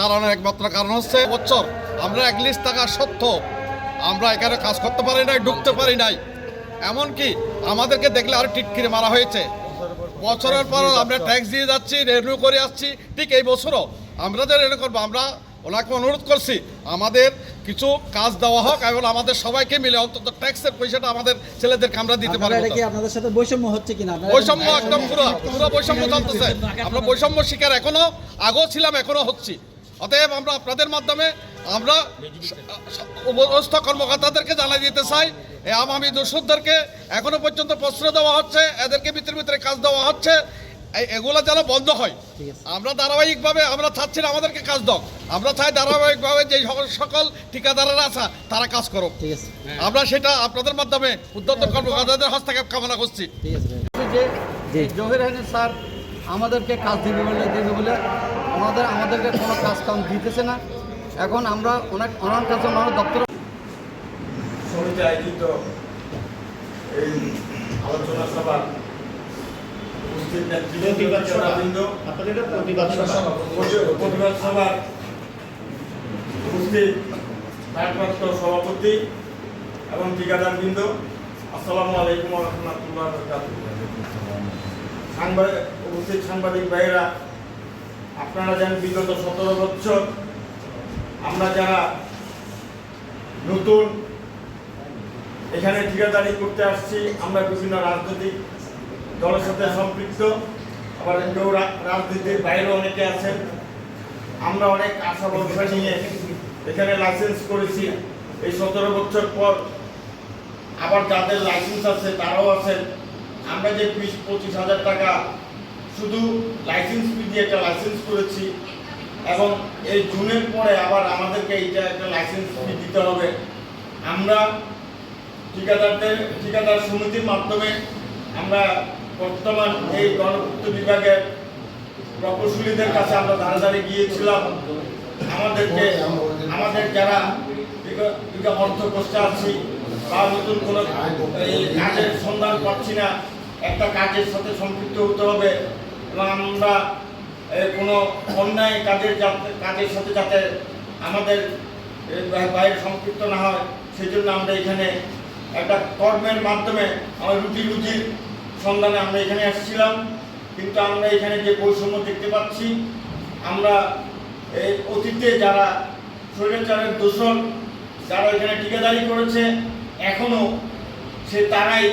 দাঁড়ানোর একমাত্র কারণ হচ্ছে বছর আমরা এক লিস্ট থাকা সত্ত্বেও আমরা এখানে কাজ করতে পারি নাই ঢুকতে পারি নাই। এমনকি আমাদেরকে দেখলে আরও টিটকিরে মারা হয়েছে। বছরের পর আমরা ট্যাক্স দিয়ে যাচ্ছি রেনিউ করে আসছি। ঠিক এই বছরও আমরা যে রেনিউ করব আমরা ওনাকে অনুরোধ করছি আমাদের কিছু কাজ দেওয়া হোক এবং আমাদের সবাইকে মিলে অন্তত ট্যাক্সের পয়সাটা আমাদের ছেলেদেরকে আমরা দিতে পারব। আপনাদের সাথে বৈষম্য হচ্ছে কিনা? বৈষম্য একদম পুরো পুরো বৈষম্য চলতেছে। আমরা বৈষম্য শিকার এখনও আগেও ছিলাম এখনও হচ্ছি। অতএব আমরা আপনাদের মাধ্যমে আমরা উপস্থ কর্মকর্তাদেরকে জানাই দিতে চাই এই আওয়ামী দোষদেরকে এখনও পর্যন্ত প্রশ্রয় দেওয়া হচ্ছে এদেরকে ভিতরে ভিতরে কাজ দেওয়া হচ্ছে এগুলো যেন বন্ধ হয় আমরা ধারাবাহিকভাবে আমরা চাচ্ছি না আমাদেরকে কাজ দাও আমরা চাই ধারাবাহিকভাবে যে সকল ঠিকাদারেরা আছে তারা কাজ আছে আমরা সেটা আপনাদের মাধ্যমে উদ্যত কর্মকর্তাদের হস্তক্ষেপ কামনা করছি। যে জহির স্যার আমাদেরকে কাজ দিবে বলে দেবে বলে ওনাদের আমাদেরকে কোনো কাজ কাম দিতেছে না। এখন আমরা অনেক ওনার কাছে ওনার দপ্তর সমিতি আয়োজিত এই আলোচনা সভা। প্রতিবাদ সভার উপস্থিত ভারপ্রাপ্ত সভাপতি এবং ঠিকাদারবৃন্দ আসসালামু আলাইকুম রহমতুল্লাহ সাংবাদিক উপস্থিত সাংবাদিক ভাইয়েরা, আপনারা জানেন বিগত সতেরো বছর আমরা যারা নতুন এখানে ঠিকাদারি করতে আসছি, আমরা বিভিন্ন রাজনৈতিক দলের সাথে সম্পৃক্ত, আবার কেউ রাজনীতির বাইরে অনেকে আছেন। আমরা অনেক আশা ভরসা নিয়ে এখানে লাইসেন্স করেছি। এই সতেরো বছর পর আবার যাদের লাইসেন্স আছে, তারাও আছেন। আমরা যে বিশ পঁচিশ হাজার টাকা শুধু লাইসেন্স ফি দিয়ে একটা লাইসেন্স করেছি এবং এই জুনের পরে আবার আমাদেরকে এইটা একটা লাইসেন্স ফি দিতে হবে। আমরা ঠিকাদারদের, ঠিকাদার সমিতির মাধ্যমে আমরা বর্তমান এই গণপূর্ত বিভাগের প্রকৌশলীদের কাছে আমরা ধারে ধারে গিয়েছিলাম। আমাদেরকে, আমাদের যারা অর্থ কষ্টে আছি বা নতুন কোনো কাজের সন্ধান পাচ্ছি না। একটা কাজের সাথে সম্পৃক্ত হতে হবে এবং আমরা কোনো অন্যায় কাজের যাতে কাজের সাথে যাতে আমাদের বাইরে সম্পৃক্ত না হয় সেই জন্য আমরা এখানে একটা কর্মের মাধ্যমে আমার রুটি রুজির সন্ধানে আমরা এখানে আসছিলাম। কিন্তু আমরা এখানে যে বৈষম্য দেখতে পাচ্ছি, আমরা অতীতে যারা স্বৈরাচারের দূষণ যারা এখানে ঠিকাদারি করেছে এখনও সে তারাই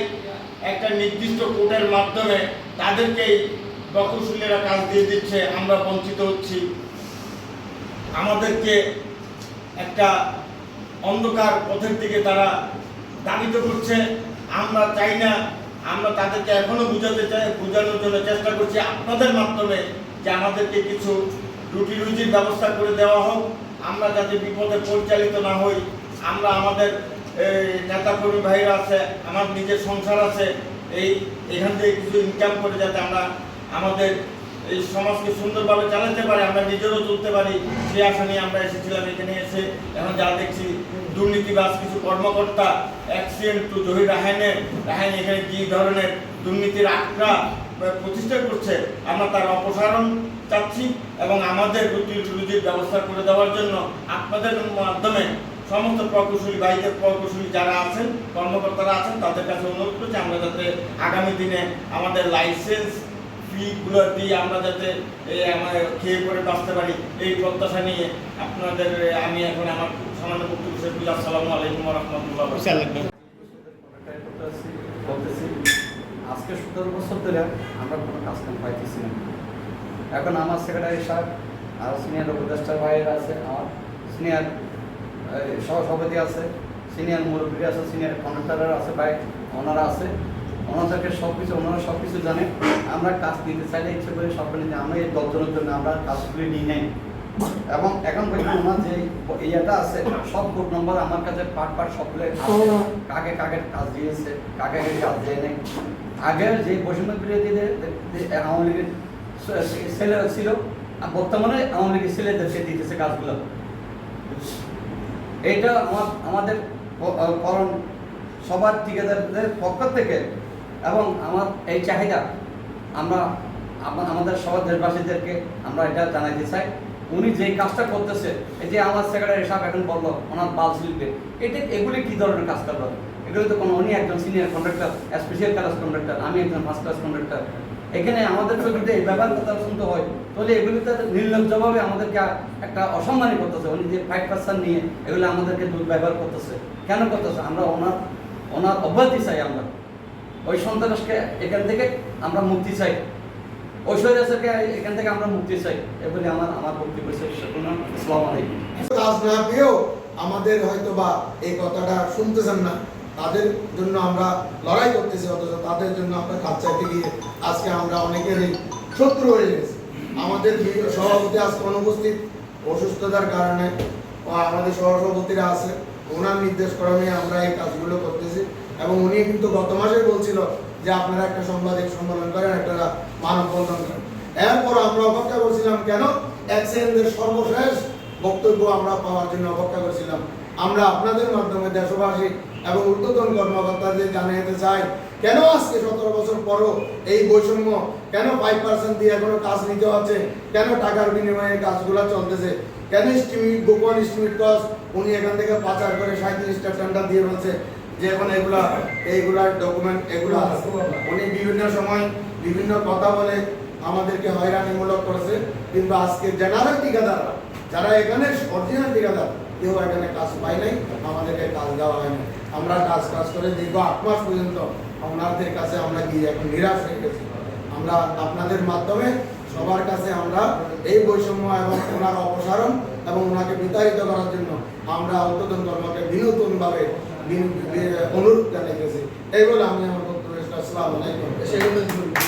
একটা নির্দিষ্ট কোর্টের মাধ্যমে তাদেরকেই প্রকৌশলীরা কাজ দিয়ে দিচ্ছে, আমরা বঞ্চিত হচ্ছি। আমাদেরকে একটা অন্ধকার পথের দিকে তারা দাবিত করছে। আমরা চাই না, আমরা তাদেরকে এখনও বুঝাতে চাই, বোঝানোর জন্য চেষ্টা করছি আপনাদের মাধ্যমে যে আমাদেরকে কিছু রুটি রুজির ব্যবস্থা করে দেওয়া হোক। আমরা যাতে বিপদে পরিচালিত না হই, আমরা আমাদের নেতাকর্মী ভাইরা আছে, আমার নিজের সংসার আছে, এই এখান থেকে কিছু ইনকাম করে যাতে আমরা আমাদের এই সমাজকে সুন্দরভাবে চালাতে পারে, আমরা নিজেরও চলতে পারি সে আশা নিয়ে আমরা এসেছিলাম এখানে এসে। এখন যা দেখছি, দুর্নীতিবাজ কিছু কর্মকর্তা অ্যাক্সিডেন্ট টু জহির রাহানের রাহান এখানে কী ধরনের দুর্নীতির আখড়া প্রতিষ্ঠা করছে, আমরা তার অপসারণ চাচ্ছি এবং আমাদের রুটি রুজির ব্যবস্থা করে দেওয়ার জন্য আপনাদের মাধ্যমে সমস্ত প্রকৌশলী বাইকের প্রকৌশলী যারা আছেন কর্মকর্তারা আছেন তাদের কাছে অনুরোধ করছি আমরা যাতে আগামী দিনে আমাদের লাইসেন্স ফিগুলো দিয়ে আমরা যাতে এই আমার খেয়ে পরে বাঁচতে পারি এই প্রত্যাশা নিয়ে আপনাদের আমি এখন আমার সামান্য বক্তব্য শেষ করছি আসসালামু আলাইকুম রহমতুল্লাহ বলতেছি আজকে সতেরো বছর ধরে আমরা কোনো কাজ কাম পাইতেছি না। এখন আমার সেক্রেটারি সাহেব আর সিনিয়র উপদেষ্টা ভাইয়ের আছে আমার সিনিয়র সহসভাপতি আছে সিনিয়র মুরব্বী আছে সিনিয়র কন্ডাক্টার আছে ভাই ওনারা আছে। ওনাদেরকে সব কিছু ওনারা সব কিছু জানে। আমরা কাজ দিতে চাইলে ইচ্ছে করে সব নিতে আমরা এই দশজনের জন্য আমরা কাজগুলি নিই নাই। এবং এখন পর্যন্ত ওনার যে ইয়েটা আছে সব কোড নম্বর আমার কাছে পার্ট পার্ট সবগুলো কাকে কাকে কাজ দিয়েছে কাকে কাকে কাজ দেয় নাই। আগের যে বৈষম্য বিরোধীদের আওয়ামী লীগের ছেলে ছিল বর্তমানে আওয়ামী লীগের ছেলেদেরকে দিতেছে কাজগুলো। এটা আমাদের করণ সবার ঠিকাদারদের পক্ষ থেকে এবং আমার এই চাহিদা। আমরা আমাদের সবার দেশবাসীদেরকে আমরা এটা জানাইতে চাই। উনি যেই কাজটা করতেছে, এই যে আমার সেক্রেটারি সাহেব এখন বলল, ওনার বাল শিল্পে এটা, এগুলি কী ধরনের কাজ করল এগুলো তো কোনো, উনি একজন senior conductor special class conductor আমি একজন ফার্স্ট ক্লাস কন্ডাক্টর এখানে আমাদের যদি এই ব্যাপার কথা শুনতে হয়। তাহলে এগুলিতে নির্লজ্জভাবে আমাদেরকে একটা অসম্মানী করতেছে। উনি যে ফাইভ পার্সেন্ট নিয়ে এগুলো আমাদেরকে দুর্ব্যবহার করতেছে। কেন করতেছে? আমরা ওনার ওনার অব্যাহতি চাই আমরা। ওই সন্ত্রাসকে এখান থেকে আমরা মুক্তি চাই। আমাদের হয়তো বা এই কথাটা শুনতেছেন না। তাদের জন্য আমরা লড়াই করতেছি, অথচ তাদের জন্য আমরা কাজ চাইতে গিয়ে আজকে আমরা অনেকেরই শত্রু হয়ে গেছি। আমাদের সভাপতি আজকে অনুপস্থিত, অসুস্থতার কারণে আমাদের সহসভাপতিরা আছে, ওনার নির্দেশ ক্রমে আমরা এই কাজগুলো করতেছি এবং উনি কিন্তু গত মাসে বলছিল যে আপনারা একটা সাংবাদিক সম্মেলন করেন, একটা মানববন্ধন করেন। এরপর আমরা অপেক্ষা করছিলাম, কেন? এক্সিডেন্টের সর্বশেষ বক্তব্য আমরা পাওয়ার জন্য অপেক্ষা করছিলাম। আমরা আপনাদের মাধ্যমে দেশবাসী এবং ঊর্ধ্বতন কর্মকর্তাদের জানাতে চাই, কেন আজকে সতেরো বছর পরও এই বৈষম্য, কেন ফাইভ পার্সেন্ট দিয়ে এখনও কাজ নিতে হচ্ছে, কেন টাকার বিনিময়ে কাজগুলো চলতেছে? কেন স্টিমিট গোপন স্টিমিট কস উনি এখান থেকে পাচার করে সাঁত্রিশটা টেন্ডার দিয়ে রয়েছে যে এখন এগুলা এইগুলার ডকুমেন্ট এগুলো উনি বিভিন্ন সময় বিভিন্ন কথা বলে আমাদেরকে হয়রানিমূলক করেছে, কিন্তু আজকে জেনারেল ঠিকাদার যারা এখানে অরিজিনাল ঠিকাদার কেউ এখানে কাজ পায় নাই, আমাদেরকে কাজ দেওয়া হয়নি আমরা কাজ কাজ করে দীর্ঘ আট মাস পর্যন্ত ওনাদের কাছে আমরা গিয়ে এখন নিরাশ হয়ে গেছি। আমরা আপনাদের মাধ্যমে সবার কাছে আমরা এই বৈষম্য এবং ওনার অপসারণ এবং ওনাকে বিতাড়িত করার জন্য আমরা উদ্বোধন কর্মকে বিনোদনভাবে বিন- বি- অনুরোধ জানাইতেছি এই বলে আমি আমার বক্তব্য করছি। আলাইকুম।